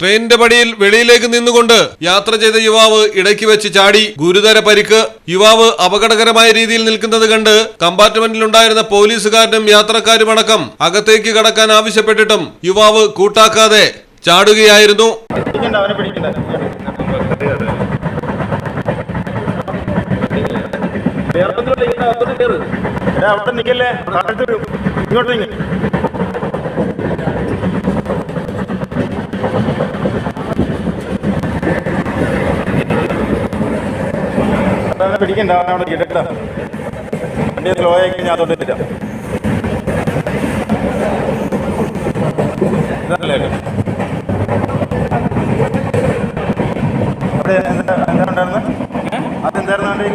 ട്രെയിനിന്റെ പടിയിൽ വെളിയിലേക്ക് നിന്നുകൊണ്ട് യാത്ര ചെയ്ത യുവാവ് ഇടയ്ക്ക് വെച്ച് ചാടി ഗുരുതര പരിക്ക്. യുവാവ് അപകടകരമായ രീതിയിൽ നിൽക്കുന്നത് കണ്ട് കമ്പാർട്ട്മെന്റിലുണ്ടായിരുന്ന പോലീസുകാരനും യാത്രക്കാരുമടക്കം അകത്തേക്ക് കടക്കാൻ ആവശ്യപ്പെട്ടിട്ടും യുവാവ് കൂട്ടാക്കാതെ ചാടുകയായിരുന്നു. പിടിക്കണ്ട അവനെ പിടിക്കണ്ട എടാ, അവിടെ നിൽക്കല്ലേ താഴത്ത് ഇങ്ങോട്ട് പിടിക്കണ്ട അവിടെ ഇടട്ടാ വണ്ടി സ്ലോ ആയി കഴിഞ്ഞാൽ അതുകൊണ്ട് തരാം ഇതല്ലേ അവിടെ എന്താ എന്താ ഉണ്ടായിരുന്നത് അതെന്തായിരുന്നു അവന്റെ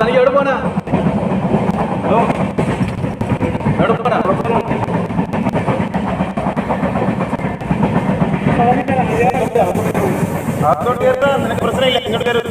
തനിക്ക് എവിടെ പോനാ എവിടെ പോനാ നിനക്ക് പ്രശ്നമില്ല. ഇങ്ങോട്ട് കയറി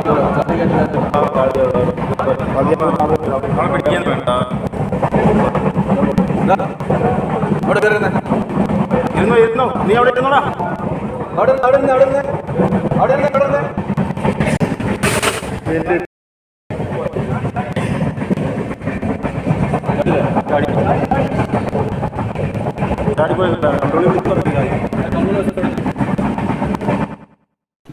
അവനെ പിടിക്കാൻ വേണ്ട അവിടെ കയറുന്നേ നീ അവിടെ ഇരുന്നോടാ അവിടെ അവിടെ അവിടെ അവിടെ അവിടെ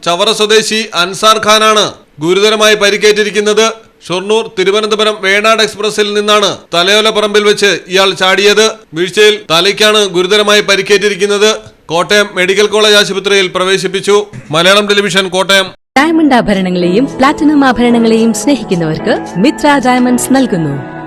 ചവറ സ്വദേശി അൻസാർ ഖാനാണ്. ഗുരുതരമായി പരിക്കേറ്റിരിക്കുന്നത് ഷൊർണൂർ തിരുവനന്തപുരം വേണാട് എക്സ്പ്രസിൽ നിന്നാണ് തലയോലപ്പറമ്പിൽ വെച്ച് ഇയാൾ ചാടിയത്. വീഴ്ചയിൽ തലയ്ക്കാണ് ഗുരുതരമായി പരിക്കേറ്റിരിക്കുന്നത്. കോട്ടയം മെഡിക്കൽ കോളേജ് ആശുപത്രിയിൽ പ്രവേശിപ്പിച്ചു. മലയാളം ടെലിവിഷൻ കോട്ടയം. ഡയമണ്ട് ആഭരണങ്ങളെയും പ്ലാറ്റിനം ആഭരണങ്ങളെയും സ്നേഹിക്കുന്നവർക്ക് മിത്ര ഡയമണ്ട്സ് നൽകുന്നു.